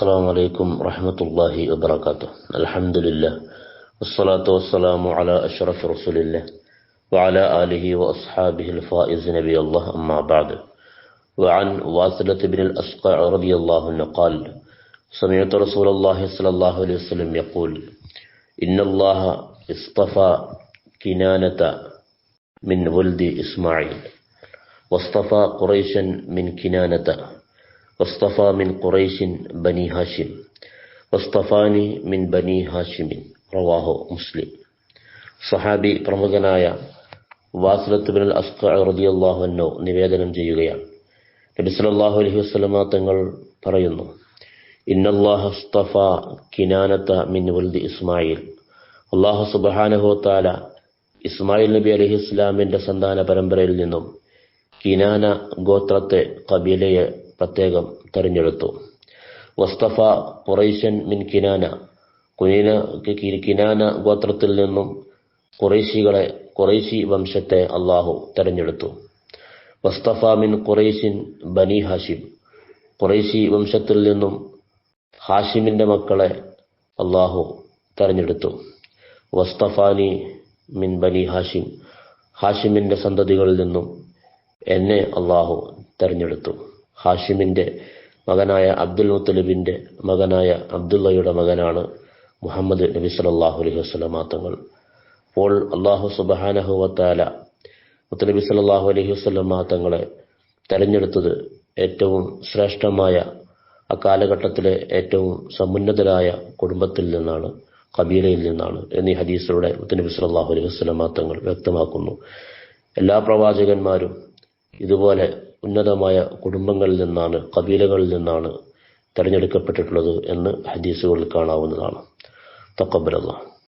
السلام عليكم ورحمة الله وبركاته. الحمد لله. والصلاة والسلام على أشرف رسول الله وعلى آله وأصحابه الفائز نبي الله أما بعد. وعن واصلة بن الأسقع رضي الله عنه قال سمعت رسول الله صلى الله عليه وسلم يقول إن الله اصطفى كنانة من ولد إسماعيل واصطفى قريشا من كنانة. വസ്തഫ മിൻ ഖുറൈഷിൻ ബനി ഹാഷിം വസ്തഫാനി മിൻ ബനി ഹാഷിമിൻ റവാഹോ മുസ്ലിം സഹാബി പ്രമുഖനായ വാസ്ലത്ത് ബിൻ അസ്ക റതിയല്ലാഹുവിനോ നിവേദനം ചെയ്യുകയാണ്. നബിസ്വല്ലാഹു അലൈഹി വസ്ലമ തങ്ങൾ പറയുന്നു ഇന്നല്ലാഹസ്തഫ കിനാനത്ത മിൻ വൽദ് ഇസ്മായിൽ. അള്ളാഹു സുബാനഹോത്താല ഇസ്മായിൽ നബി അലഹി ഇസ്ലാമിന്റെ സന്താന പരമ്പരയിൽ നിന്നും കിനാന ഗോത്രത്തെ കബീലയെ പ്രത്യേകം തെരഞ്ഞെടുത്തു. വസ്തഫ കുറൈശൻ മിൻ കിനാന. കുനീന കിനാന ഗോത്രത്തിൽ നിന്നും ഖുറൈശികളെ ഖുറൈശി വംശത്തെ അള്ളാഹു തെരഞ്ഞെടുത്തു. വസ്തഫ മിൻ കുറേശിൻ ബനി ഹാഷിം. ഖുറൈശി വംശത്തിൽ നിന്നും ഹാഷിമിന്റെ മക്കളെ അള്ളാഹു തെരഞ്ഞെടുത്തു. വസ്തഫാനി മിൻ ബനി ഹാഷിം. ഹാഷിമിന്റെ സന്തതികളിൽ നിന്നും എന്നെ അള്ളാഹു തെരഞ്ഞെടുത്തു. ഹാഷിമിന്റെ മകനായ അബ്ദുൽ മുത്തലിബിന്റെ മകനായ അബ്ദുള്ളയുടെ മകനാണ് മുഹമ്മദ് നബി സല്ലല്ലാഹു അലൈഹി വസല്ലമ തങ്ങൾ അപ്പോൾ അള്ളാഹു സുബാനഹുവത്താല മുത്തലബി സല്ലല്ലാഹു അലൈഹി വസല്ലമ തങ്ങളെ തെരഞ്ഞെടുത്തത് ഏറ്റവും ശ്രേഷ്ഠമായ ആ കാലഘട്ടത്തിലെ ഏറ്റവും സമുന്നതരായ കുടുംബത്തിൽ നിന്നാണ് കബീലയിൽ നിന്നാണ് എന്നീ ഹദീസിലൂടെ മുത്തനബി സല്ലല്ലാഹു അലൈഹി വസല്ലമ തങ്ങൾ വ്യക്തമാക്കുന്നു. എല്ലാ പ്രവാചകന്മാരും ഇതുപോലെ ഉന്നതമായ കുടുംബങ്ങളിൽ നിന്നാണ് കബീലകളിൽ നിന്നാണ് തെരഞ്ഞെടുക്കപ്പെട്ടിട്ടുള്ളത് എന്ന് ഹദീസുകളിൽ കാണാവുന്നതാണ്. തക്കബലല്ല